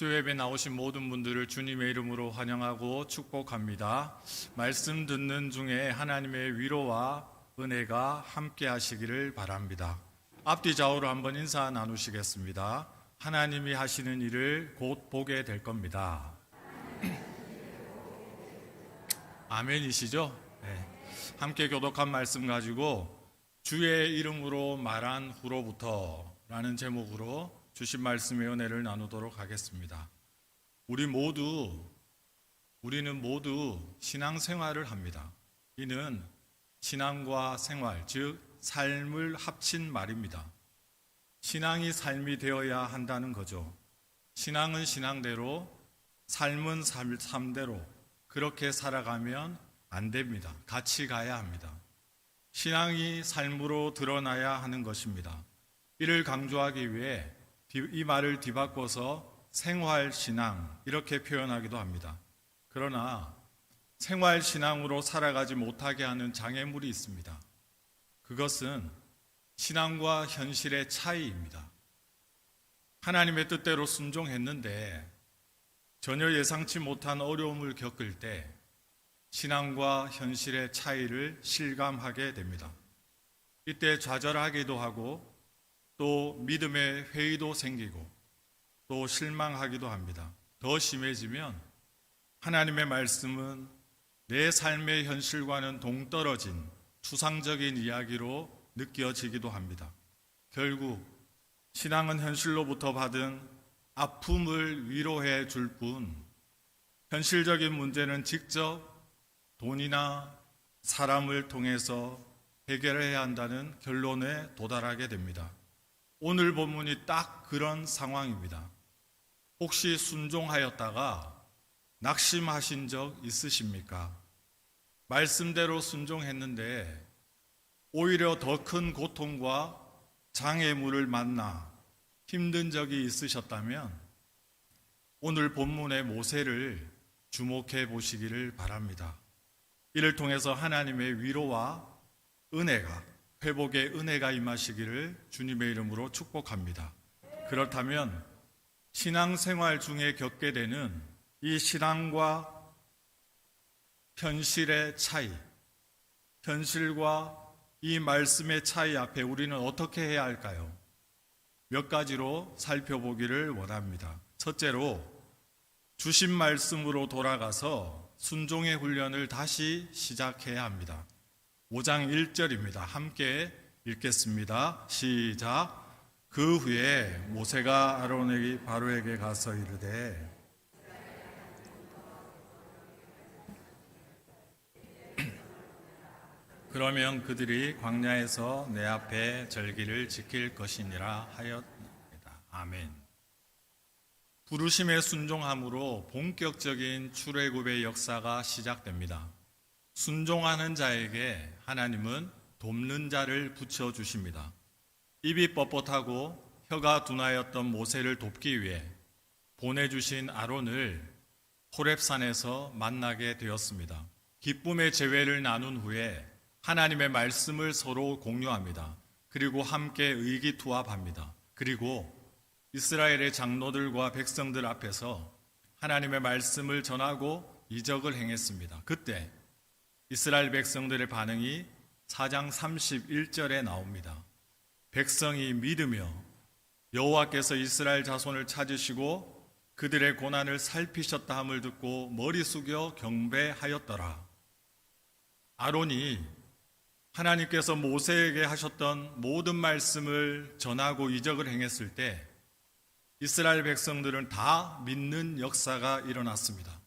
수요 예배 나오신 모든 분들을 주님의 이름으로 환영하고 축복합니다. 말씀 듣는 중에 하나님의 위로와 은혜가 함께 하시기를 바랍니다. 앞뒤 좌우로 한번 인사 나누시겠습니다. 하나님이 하시는 일을 곧 보게 될 겁니다. 아멘이시죠? 네. 함께 교독한 말씀 가지고 주의 이름으로 말한 후로부터 라는 제목으로 주신 말씀의 은혜를 나누도록 하겠습니다. 우리 모두 우리는 모두 신앙생활을 합니다. 이는 신앙과 생활, 즉 삶을 합친 말입니다. 신앙이 삶이 되어야 한다는 거죠. 신앙은 신앙대로, 삶은 삶, 삶대로 그렇게 살아가면 안 됩니다. 같이 가야 합니다. 신앙이 삶으로 드러나야 하는 것입니다. 이를 강조하기 위해 이 말을 뒤바꿔서 생활 신앙 이렇게 표현하기도 합니다. 그러나 생활 신앙으로 살아가지 못하게 하는 장애물이 있습니다. 그것은 신앙과 현실의 차이입니다. 하나님의 뜻대로 순종했는데 전혀 예상치 못한 어려움을 겪을 때 신앙과 현실의 차이를 실감하게 됩니다. 이때 좌절하기도 하고 또 믿음의 회의도 생기고 또 실망하기도 합니다. 더 심해지면 하나님의 말씀은 내 삶의 현실과는 동떨어진 추상적인 이야기로 느껴지기도 합니다. 결국 신앙은 현실로부터 받은 아픔을 위로해 줄 뿐 현실적인 문제는 직접 돈이나 사람을 통해서 해결해야 한다는 결론에 도달하게 됩니다. 오늘 본문이 딱 그런 상황입니다. 혹시 순종하였다가 낙심하신 적 있으십니까? 말씀대로 순종했는데 오히려 더 큰 고통과 장애물을 만나 힘든 적이 있으셨다면 오늘 본문의 모세를 주목해 보시기를 바랍니다. 이를 통해서 하나님의 위로와 은혜가 회복의 은혜가 임하시기를 주님의 이름으로 축복합니다. 그렇다면 신앙생활 중에 겪게 되는 이 신앙과 현실의 차이, 현실과 이 말씀의 차이 앞에 우리는 어떻게 해야 할까요? 몇 가지로 살펴보기를 원합니다. 첫째로 주신 말씀으로 돌아가서 순종의 훈련을 다시 시작해야 합니다. 5장 1절입니다. 함께 읽겠습니다. 시작. 그 후에 모세가 아론에게 바로에게 가서 이르되 그러면 그들이 광야에서 내 앞에 절기를 지킬 것이니라 하였습니다. 아멘. 부르심에 순종함으로 본격적인 출애굽의 역사가 시작됩니다. 순종하는 자에게 하나님은 돕는 자를 붙여 주십니다. 입이 뻣뻣하고 혀가 둔하였던 모세를 돕기 위해 보내주신 아론을 호렙산에서 만나게 되었습니다. 기쁨의 재회를 나눈 후에 하나님의 말씀을 서로 공유합니다. 그리고 함께 의기투합합니다. 그리고 이스라엘의 장로들과 백성들 앞에서 하나님의 말씀을 전하고 이적을 행했습니다. 그때 이스라엘 백성들의 반응이 4장 31절에 나옵니다. 백성이 믿으며 여호와께서 이스라엘 자손을 찾으시고 그들의 고난을 살피셨다 함을 듣고 머리 숙여 경배하였더라. 아론이 하나님께서 모세에게 하셨던 모든 말씀을 전하고 이적을 행했을 때 이스라엘 백성들은 다 믿는 역사가 일어났습니다.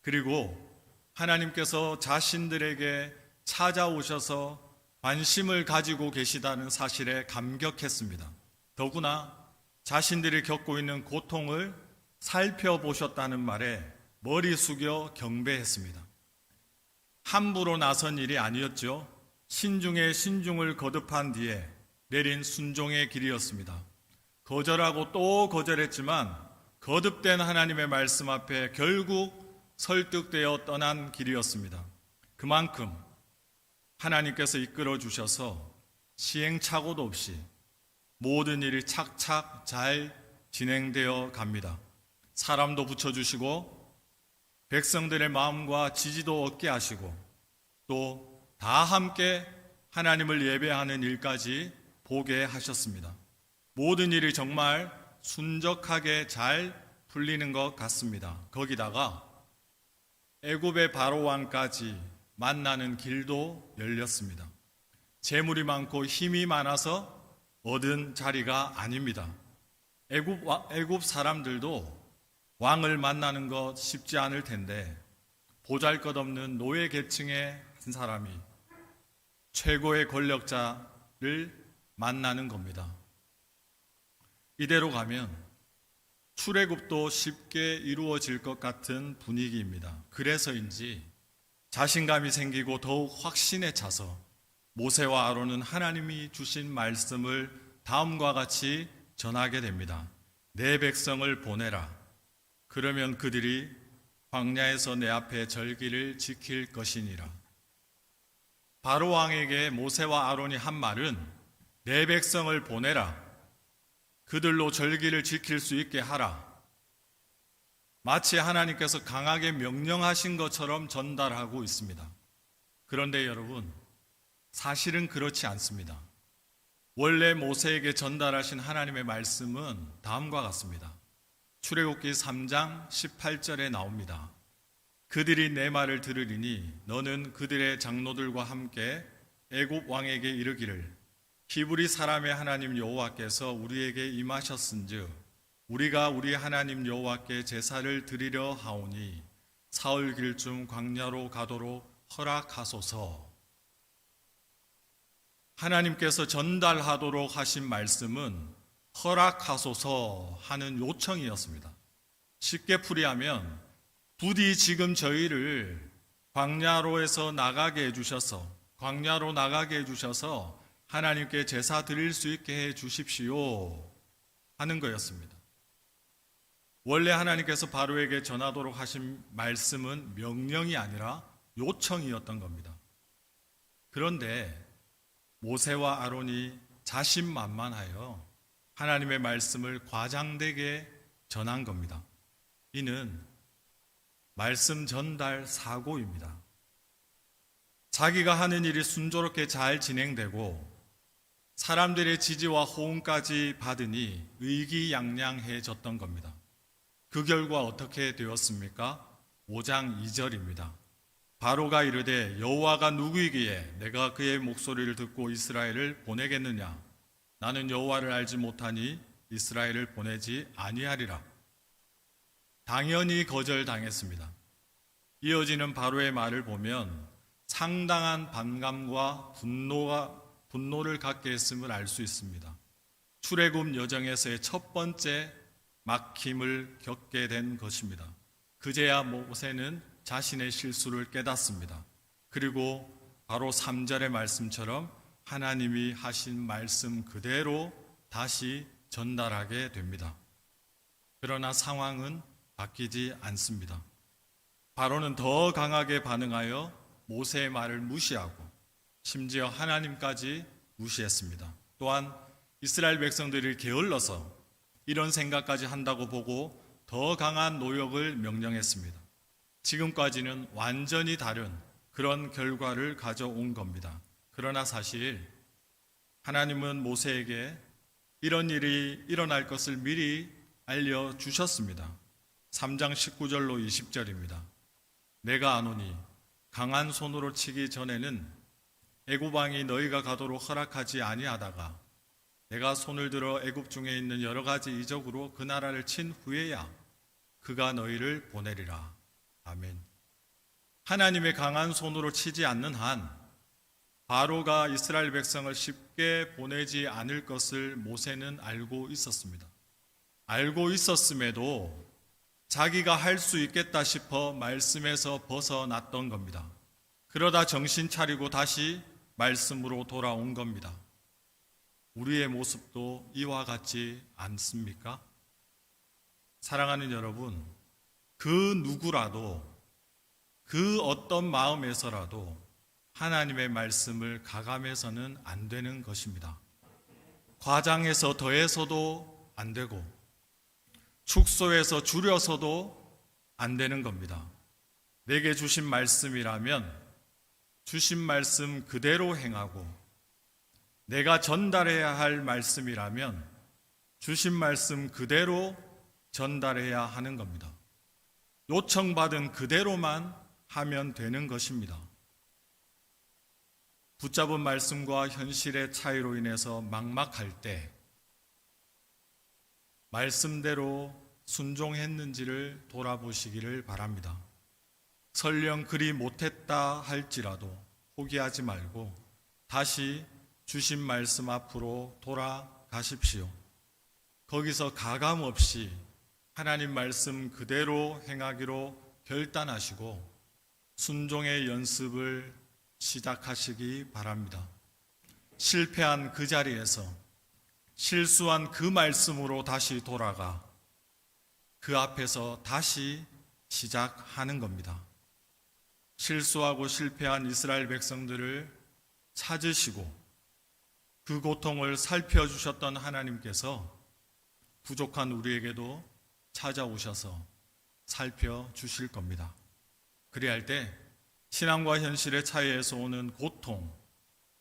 그리고 하나님께서 자신들에게 찾아오셔서 관심을 가지고 계시다는 사실에 감격했습니다. 더구나 자신들이 겪고 있는 고통을 살펴보셨다는 말에 머리 숙여 경배했습니다. 함부로 나선 일이 아니었죠. 신중에 신중을 거듭한 뒤에 내린 순종의 길이었습니다. 거절하고 또 거절했지만 거듭된 하나님의 말씀 앞에 결국 설득되어 떠난 길이었습니다. 그만큼 하나님께서 이끌어 주셔서 시행착오도 없이 모든 일이 착착 잘 진행되어 갑니다. 사람도 붙여주시고 백성들의 마음과 지지도 얻게 하시고 또 다 함께 하나님을 예배하는 일까지 보게 하셨습니다. 모든 일이 정말 순적하게 잘 풀리는 것 같습니다. 거기다가 애굽의 바로 왕까지 만나는 길도 열렸습니다. 재물이 많고 힘이 많아서 얻은 자리가 아닙니다. 애굽, 와- 애굽 사람들도 왕을 만나는 것 쉽지 않을 텐데 보잘것없는 노예 계층의 한 사람이 최고의 권력자를 만나는 겁니다. 이대로 가면 출애굽도 쉽게 이루어질 것 같은 분위기입니다. 그래서인지 자신감이 생기고 더욱 확신에 차서 모세와 아론은 하나님이 주신 말씀을 다음과 같이 전하게 됩니다. 내 백성을 보내라. 그러면 그들이 광야에서 내 앞에 절기를 지킬 것이니라. 바로 왕에게 모세와 아론이 한 말은 내 백성을 보내라. 그들로 절기를 지킬 수 있게 하라. 마치 하나님께서 강하게 명령하신 것처럼 전달하고 있습니다. 그런데 여러분, 사실은 그렇지 않습니다. 원래 모세에게 전달하신 하나님의 말씀은 다음과 같습니다. 출애굽기 3장 18절에 나옵니다. 그들이 내 말을 들으리니 너는 그들의 장로들과 함께 애굽 왕에게 이르기를 히브리 사람의 하나님 여호와께서 우리에게 임하셨은즉 우리가 우리 하나님 여호와께 제사를 드리려 하오니 사흘 길쯤 광야로 가도록 허락하소서. 하나님께서 전달하도록 하신 말씀은 허락하소서 하는 요청이었습니다. 쉽게 풀이하면 부디 지금 저희를 광야로에서 나가게 해주셔서 광야로 나가게 해주셔서 하나님께 제사 드릴 수 있게 해 주십시오 하는 거였습니다. 원래 하나님께서 바로에게 전하도록 하신 말씀은 명령이 아니라 요청이었던 겁니다. 그런데 모세와 아론이 자신만만하여 하나님의 말씀을 과장되게 전한 겁니다. 이는 말씀 전달 사고입니다. 자기가 하는 일이 순조롭게 잘 진행되고 사람들의 지지와 호응까지 받으니 의기양양해졌던 겁니다. 그 결과 어떻게 되었습니까? 5장 2절입니다. 바로가 이르되 여호와가 누구이기에 내가 그의 목소리를 듣고 이스라엘을 보내겠느냐? 나는 여호와를 알지 못하니 이스라엘을 보내지 아니하리라. 당연히 거절당했습니다. 이어지는 바로의 말을 보면 상당한 반감과 분노가 분노를 갖게 했음을 알 수 있습니다. 출애굽 여정에서의 첫 번째 막힘을 겪게 된 것입니다. 그제야 모세는 자신의 실수를 깨닫습니다. 그리고 바로 3절의 말씀처럼 하나님이 하신 말씀 그대로 다시 전달하게 됩니다. 그러나 상황은 바뀌지 않습니다. 바로는 더 강하게 반응하여 모세의 말을 무시하고 심지어 하나님까지 무시했습니다. 또한 이스라엘 백성들이 게을러서 이런 생각까지 한다고 보고 더 강한 노역을 명령했습니다. 지금까지는 완전히 다른 그런 결과를 가져온 겁니다. 그러나 사실 하나님은 모세에게 이런 일이 일어날 것을 미리 알려주셨습니다. 3장 19절로 20절입니다. 내가 아노니 강한 손으로 치기 전에는 애굽 왕이 너희가 가도록 허락하지 아니하다가 내가 손을 들어 애굽 중에 있는 여러 가지 이적으로 그 나라를 친 후에야 그가 너희를 보내리라. 아멘. 하나님의 강한 손으로 치지 않는 한 바로가 이스라엘 백성을 쉽게 보내지 않을 것을 모세는 알고 있었습니다. 알고 있었음에도 자기가 할 수 있겠다 싶어 말씀에서 벗어났던 겁니다. 그러다 정신 차리고 다시 말씀으로 돌아온 겁니다. 우리의 모습도 이와 같지 않습니까? 사랑하는 여러분, 그 누구라도 그 어떤 마음에서라도 하나님의 말씀을 가감해서는 안 되는 것입니다. 과장해서 더해서도 안 되고 축소해서 줄여서도 안 되는 겁니다. 내게 주신 말씀이라면 주신 말씀 그대로 행하고 내가 전달해야 할 말씀이라면 주신 말씀 그대로 전달해야 하는 겁니다. 요청받은 그대로만 하면 되는 것입니다. 붙잡은 말씀과 현실의 차이로 인해서 막막할 때 말씀대로 순종했는지를 돌아보시기를 바랍니다. 설령 그리 못했다 할지라도 포기하지 말고 다시 주신 말씀 앞으로 돌아가십시오. 거기서 가감 없이 하나님 말씀 그대로 행하기로 결단하시고 순종의 연습을 시작하시기 바랍니다. 실패한 그 자리에서 실수한 그 말씀으로 다시 돌아가 그 앞에서 다시 시작하는 겁니다. 실수하고 실패한 이스라엘 백성들을 찾으시고 그 고통을 살펴주셨던 하나님께서 부족한 우리에게도 찾아오셔서 살펴주실 겁니다. 그리할 때 신앙과 현실의 차이에서 오는 고통,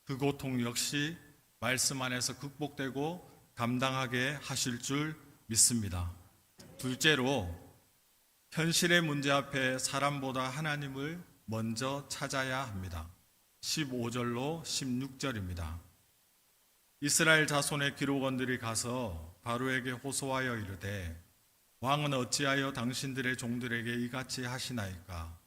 그 고통 역시 말씀 안에서 극복되고 감당하게 하실 줄 믿습니다. 둘째로 현실의 문제 앞에 사람보다 하나님을 먼저 찾아야 합니다. 15절로 16절입니다. 이스라엘 자손의 기록원들이 가서 바로에게 호소하여 이르되 왕은 어찌하여 당신들의 종들에게 이같이 하시나이까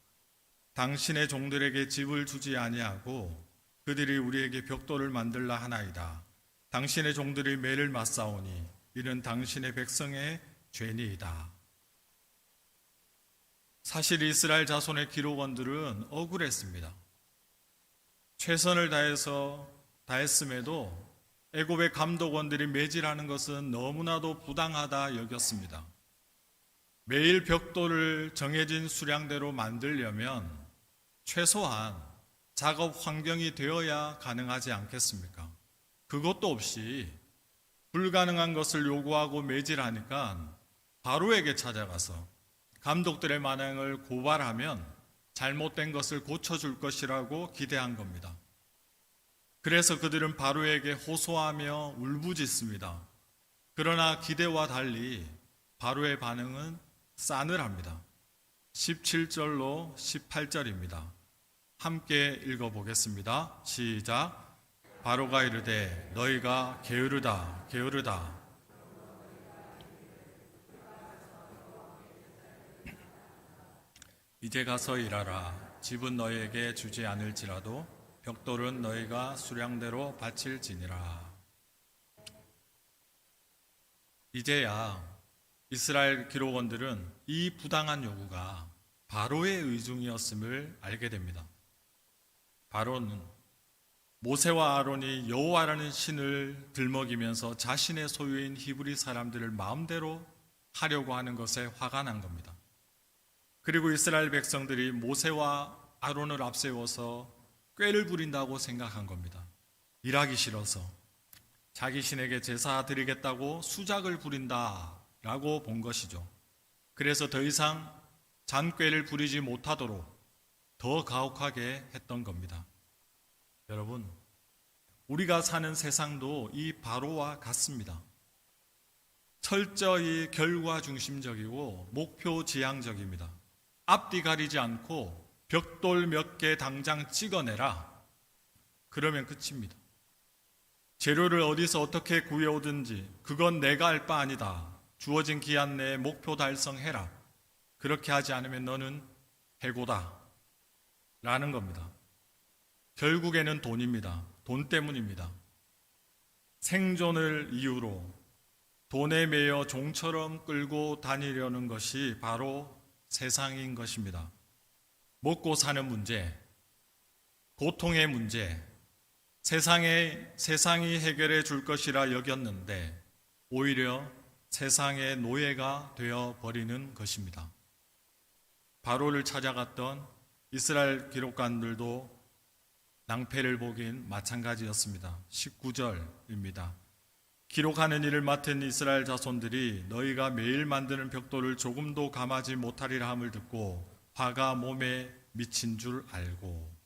당신의 종들에게 집을 주지 아니하고 그들이 우리에게 벽돌을 만들라 하나이다 당신의 종들이 매를 맞사오니 이는 당신의 백성의 죄니이다 사실 이스라엘 자손의 기록원들은 억울했습니다. 최선을 다해서 다했음에도 애굽의 감독원들이 매질하는 것은 너무나도 부당하다 여겼습니다. 매일 벽돌을 정해진 수량대로 만들려면 최소한 작업 환경이 되어야 가능하지 않겠습니까? 그것도 없이 불가능한 것을 요구하고 매질하니까 바로에게 찾아가서 감독들의 만행을 고발하면 잘못된 것을 고쳐줄 것이라고 기대한 겁니다. 그래서 그들은 바로에게 호소하며 울부짖습니다. 그러나 기대와 달리 바로의 반응은 싸늘합니다. 17절로 18절입니다. 함께 읽어보겠습니다. 시작. 바로가 이르되 너희가 게으르다 게으르다 이제 가서 일하라. 집은 너희에게 주지 않을지라도 벽돌은 너희가 수량대로 바칠지니라. 이제야 이스라엘 기록원들은 이 부당한 요구가 바로의 의중이었음을 알게 됩니다. 바로는 모세와 아론이 여호와라는 신을 들먹이면서 자신의 소유인 히브리 사람들을 마음대로 하려고 하는 것에 화가 난 겁니다. 그리고 이스라엘 백성들이 모세와 아론을 앞세워서 꾀를 부린다고 생각한 겁니다. 일하기 싫어서 자기 신에게 제사 드리겠다고 수작을 부린다라고 본 것이죠. 그래서 더 이상 잔꾀를 부리지 못하도록 더 가혹하게 했던 겁니다. 여러분, 우리가 사는 세상도 이 바로와 같습니다. 철저히 결과 중심적이고 목표 지향적입니다. 앞뒤 가리지 않고 벽돌 몇 개 당장 찍어내라. 그러면 끝입니다. 재료를 어디서 어떻게 구해오든지 그건 내가 할 바 아니다. 주어진 기한 내에 목표 달성해라. 그렇게 하지 않으면 너는 해고다. 라는 겁니다. 결국에는 돈입니다. 돈 때문입니다. 생존을 이유로 돈에 매여 종처럼 끌고 다니려는 것이 바로 세상인 것입니다. 먹고 사는 문제, 고통의 문제, 세상에, 세상이 해결해 줄 것이라 여겼는데 오히려 세상의 노예가 되어 버리는 것입니다. 바로를 찾아갔던 이스라엘 기록관들도 낭패를 보긴 마찬가지였습니다. 19절입니다. 기록하는 일을 맡은 이스라엘 자손들이 너희가 매일 만드는 벽돌을 조금도 감하지 못하리라 함을 듣고 화가 몸에 미친 줄 알고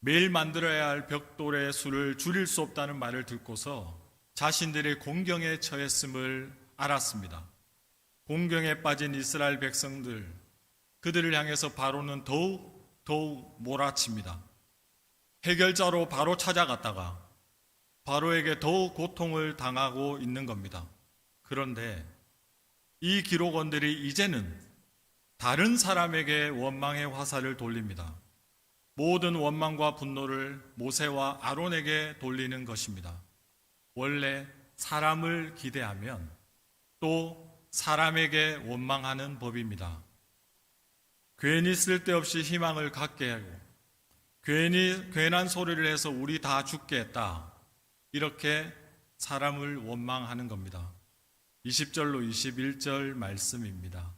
매일 만들어야 할 벽돌의 수를 줄일 수 없다는 말을 듣고서 자신들의 공경에 처했음을 알았습니다. 공경에 빠진 이스라엘 백성들 그들을 향해서 바로는 더욱 더욱 몰아칩니다. 해결자로 바로 찾아갔다가 바로에게 더욱 고통을 당하고 있는 겁니다. 그런데 이 기록원들이 이제는 다른 사람에게 원망의 화살을 돌립니다. 모든 원망과 분노를 모세와 아론에게 돌리는 것입니다. 원래 사람을 기대하면 또 사람에게 원망하는 법입니다. 괜히 쓸데없이 희망을 갖게 하고 괜히 괜한 소리를 해서 우리 다 죽게 했다. 이렇게 사람을 원망하는 겁니다. 20절로 21절 말씀입니다.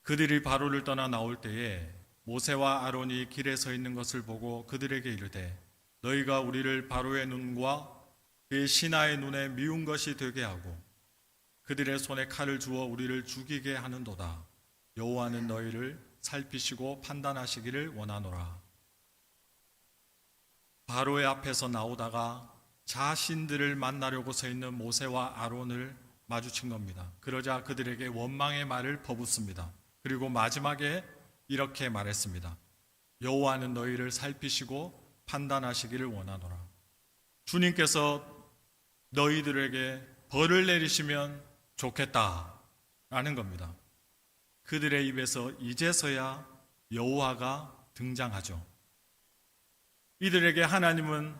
그들이 바로를 떠나 나올 때에 모세와 아론이 길에 서 있는 것을 보고 그들에게 이르되 너희가 우리를 바로의 눈과 그의 신하의 눈에 미운 것이 되게 하고 그들의 손에 칼을 주어 우리를 죽이게 하는도다. 여호와는 너희를 살피시고 판단하시기를 원하노라. 바로의 앞에서 나오다가 자신들을 만나려고 서 있는 모세와 아론을 마주친 겁니다. 그러자 그들에게 원망의 말을 퍼붓습니다. 그리고 마지막에 이렇게 말했습니다. 여호와는 너희를 살피시고 판단하시기를 원하노라. 주님께서 너희들에게 벌을 내리시면 좋겠다 라는 겁니다. 그들의 입에서 이제서야 여호와가 등장하죠. 이들에게 하나님은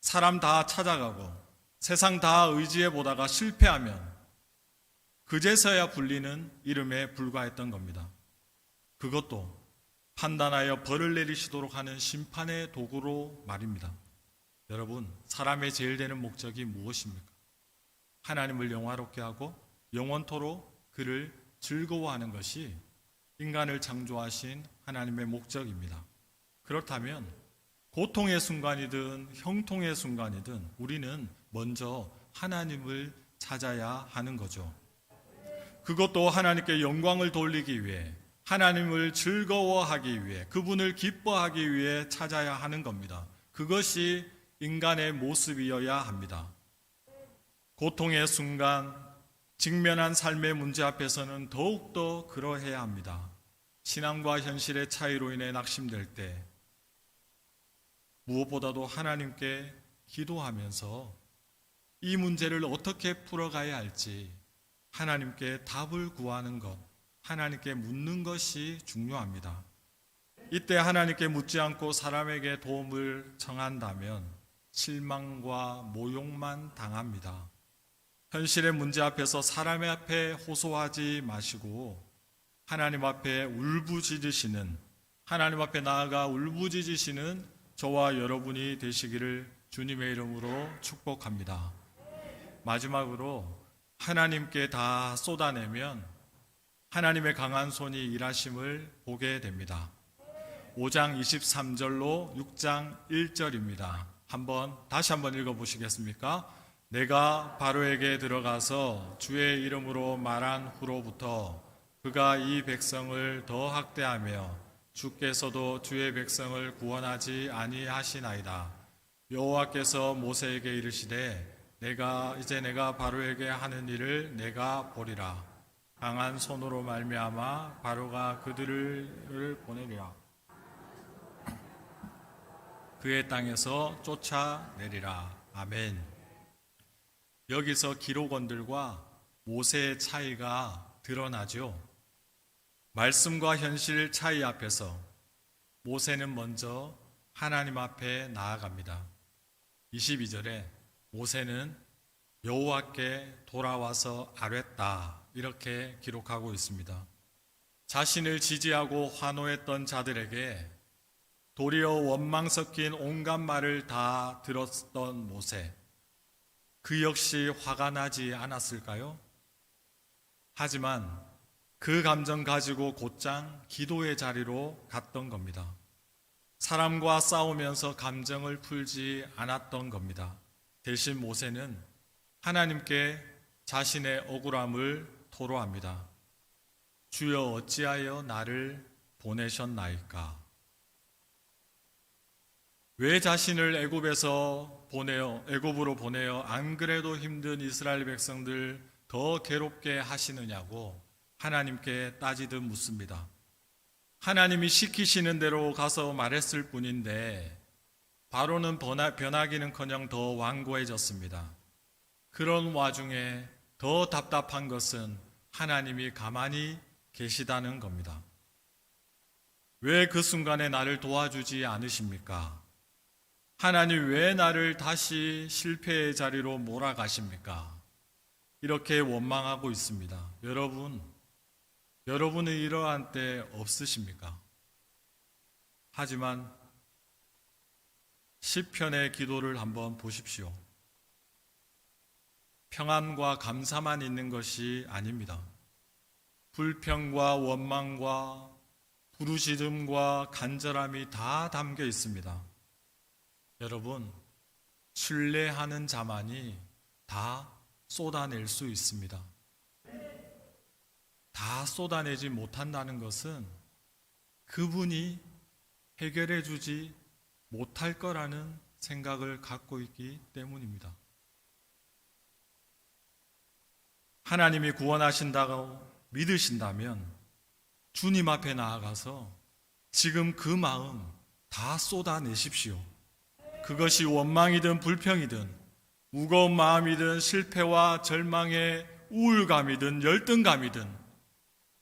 사람 다 찾아가고 세상 다 의지해 보다가 실패하면 그제서야 불리는 이름에 불과했던 겁니다. 그것도 판단하여 벌을 내리시도록 하는 심판의 도구로 말입니다. 여러분, 사람의 제일 되는 목적이 무엇입니까? 하나님을 영화롭게 하고 영원토록 그를 즐거워하는 것이 인간을 창조하신 하나님의 목적입니다. 그렇다면 고통의 순간이든 형통의 순간이든 우리는 먼저 하나님을 찾아야 하는 거죠. 그것도 하나님께 영광을 돌리기 위해 하나님을 즐거워하기 위해 그분을 기뻐하기 위해 찾아야 하는 겁니다. 그것이 인간의 모습이어야 합니다. 고통의 순간 직면한 삶의 문제 앞에서는 더욱더 그러해야 합니다. 신앙과 현실의 차이로 인해 낙심될 때 무엇보다도 하나님께 기도하면서 이 문제를 어떻게 풀어가야 할지 하나님께 답을 구하는 것, 하나님께 묻는 것이 중요합니다. 이때 하나님께 묻지 않고 사람에게 도움을 청한다면 실망과 모욕만 당합니다. 현실의 문제 앞에서 사람의 앞에 호소하지 마시고 하나님 앞에 울부짖으시는 하나님 앞에 나아가 울부짖으시는 저와 여러분이 되시기를 주님의 이름으로 축복합니다. 마지막으로 하나님께 다 쏟아내면 하나님의 강한 손이 일하심을 보게 됩니다. 5장 23절로 6장 1절입니다. 한번 다시 한번 읽어 보시겠습니까? 내가 바로에게 들어가서 주의 이름으로 말한 후로부터 그가 이 백성을 더 학대하며 주께서도 주의 백성을 구원하지 아니하시나이다. 여호와께서 모세에게 이르시되 내가 이제 내가 바로에게 하는 일을 내가 보리라. 강한 손으로 말미암아 바로가 그들을 보내리라. 그의 땅에서 쫓아내리라. 아멘. 여기서 기록원들과 모세의 차이가 드러나죠. 말씀과 현실 차이 앞에서 모세는 먼저 하나님 앞에 나아갑니다. 22절에 모세는 여호와께 돌아와서 아뢰다 이렇게 기록하고 있습니다. 자신을 지지하고 환호했던 자들에게 도리어 원망 섞인 온갖 말을 다 들었던 모세. 그 역시 화가 나지 않았을까요? 하지만 그 감정 가지고 곧장 기도의 자리로 갔던 겁니다. 사람과 싸우면서 감정을 풀지 않았던 겁니다. 대신 모세는 하나님께 자신의 억울함을 토로합니다. 주여 어찌하여 나를 보내셨나이까? 왜 자신을 애굽에서 보내어 애굽으로 보내어 안 그래도 힘든 이스라엘 백성들 더 괴롭게 하시느냐고 하나님께 따지듯 묻습니다. 하나님이 시키시는 대로 가서 말했을 뿐인데 바로는 변하, 변하기는커녕 더 완고해졌습니다. 그런 와중에 더 답답한 것은 하나님이 가만히 계시다는 겁니다. 왜 그 순간에 나를 도와주지 않으십니까? 하나님 왜 나를 다시 실패의 자리로 몰아가십니까? 이렇게 원망하고 있습니다. 여러분, 여러분은 이러한 때 없으십니까? 하지만 시편의 기도를 한번 보십시오. 평안과 감사만 있는 것이 아닙니다. 불평과 원망과 부르짖음과 간절함이 다 담겨 있습니다. 여러분, 신뢰하는 자만이 다 쏟아낼 수 있습니다. 다 쏟아내지 못한다는 것은 그분이 해결해 주지 못할 거라는 생각을 갖고 있기 때문입니다. 하나님이 구원하신다고 믿으신다면 주님 앞에 나아가서 지금 그 마음 다 쏟아내십시오. 그것이 원망이든 불평이든 무거운 마음이든 실패와 절망의 우울감이든 열등감이든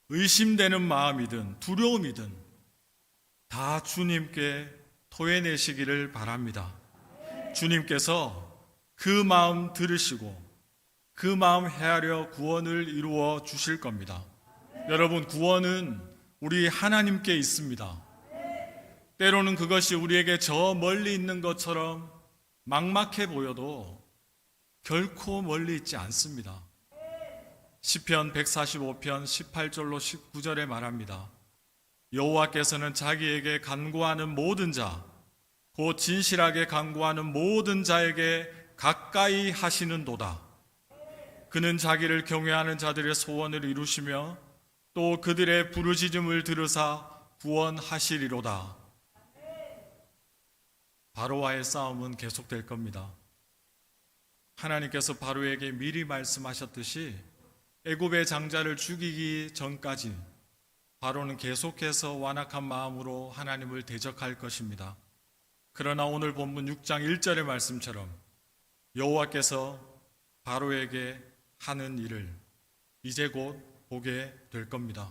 의심되는 마음이든 두려움이든 다 주님께 토해내시기를 바랍니다. 주님께서 그 마음 들으시고 그 마음 헤아려 구원을 이루어 주실 겁니다. 여러분, 구원은 우리 하나님께 있습니다. 때로는 그것이 우리에게 저 멀리 있는 것처럼 막막해 보여도 결코 멀리 있지 않습니다. 시편 145편 18절로 19절에 말합니다. 여호와께서는 자기에게 간구하는 모든 자, 곧 진실하게 간구하는 모든 자에게 가까이 하시는도다. 그는 자기를 경외하는 자들의 소원을 이루시며 또 그들의 부르짖음을 들으사 구원하시리로다. 바로와의 싸움은 계속될 겁니다. 하나님께서 바로에게 미리 말씀하셨듯이 애굽의 장자를 죽이기 전까지 바로는 계속해서 완악한 마음으로 하나님을 대적할 것입니다. 그러나 오늘 본문 6장 1절의 말씀처럼 여호와께서 바로에게 하는 일을 이제 곧 보게 될 겁니다.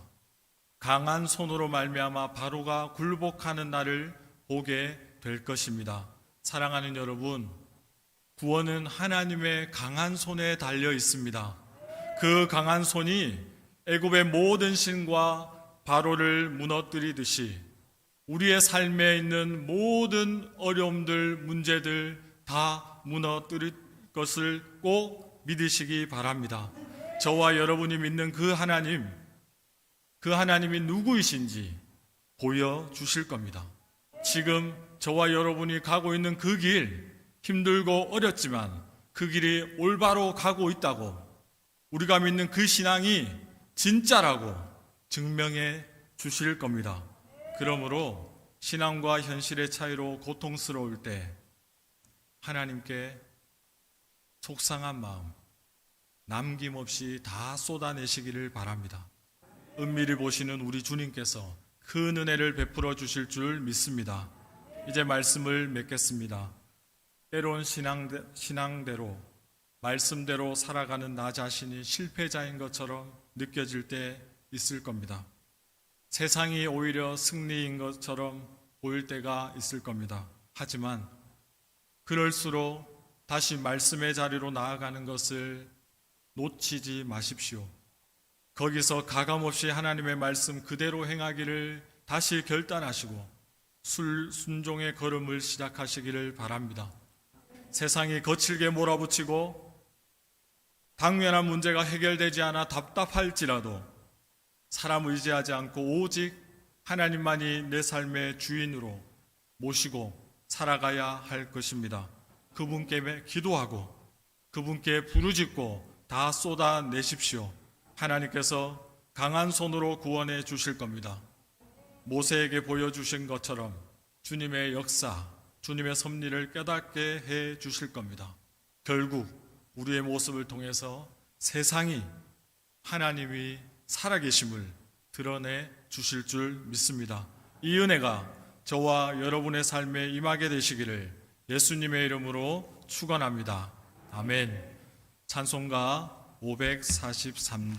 강한 손으로 말미암아 바로가 굴복하는 날을 보게 될 것입니다. 사랑하는 여러분, 구원은 하나님의 강한 손에 달려 있습니다. 그 강한 손이 애굽의 모든 신과 바로를 무너뜨리듯이 우리의 삶에 있는 모든 어려움들, 문제들 다 무너뜨릴 것을 꼭 믿으시기 바랍니다. 저와 여러분이 믿는 그 하나님, 그 하나님이 누구이신지 보여주실 겁니다. 지금 저와 여러분이 가고 있는 그 길, 힘들고 어렵지만 그 길이 올바로 가고 있다고 우리가 믿는 그 신앙이 진짜라고 증명해 주실 겁니다. 그러므로 신앙과 현실의 차이로 고통스러울 때 하나님께 속상한 마음 남김없이 다 쏟아내시기를 바랍니다. 은밀히 보시는 우리 주님께서 큰 은혜를 베풀어 주실 줄 믿습니다. 이제 말씀을 맺겠습니다. 때론 신앙대, 신앙대로 말씀대로 살아가는 나 자신이 실패자인 것처럼 느껴질 때 있을 겁니다. 세상이 오히려 승리인 것처럼 보일 때가 있을 겁니다. 하지만 그럴수록 다시 말씀의 자리로 나아가는 것을 놓치지 마십시오. 거기서 가감없이 하나님의 말씀 그대로 행하기를 다시 결단하시고 술 순종의 걸음을 시작하시기를 바랍니다. 세상이 거칠게 몰아붙이고 당면한 문제가 해결되지 않아 답답할지라도 사람 의지하지 않고 오직 하나님만이 내 삶의 주인으로 모시고 살아가야 할 것입니다. 그분께 기도하고 그분께 부르짖고 다 쏟아내십시오. 하나님께서 강한 손으로 구원해 주실 겁니다. 모세에게 보여주신 것처럼 주님의 역사, 주님의 섭리를 깨닫게 해 주실 겁니다. 결국 우리의 모습을 통해서 세상이 하나님이 살아계심을 드러내 주실 줄 믿습니다. 이 은혜가 저와 여러분의 삶에 임하게 되시기를 예수님의 이름으로 축원합니다. 아멘. 찬송가 543장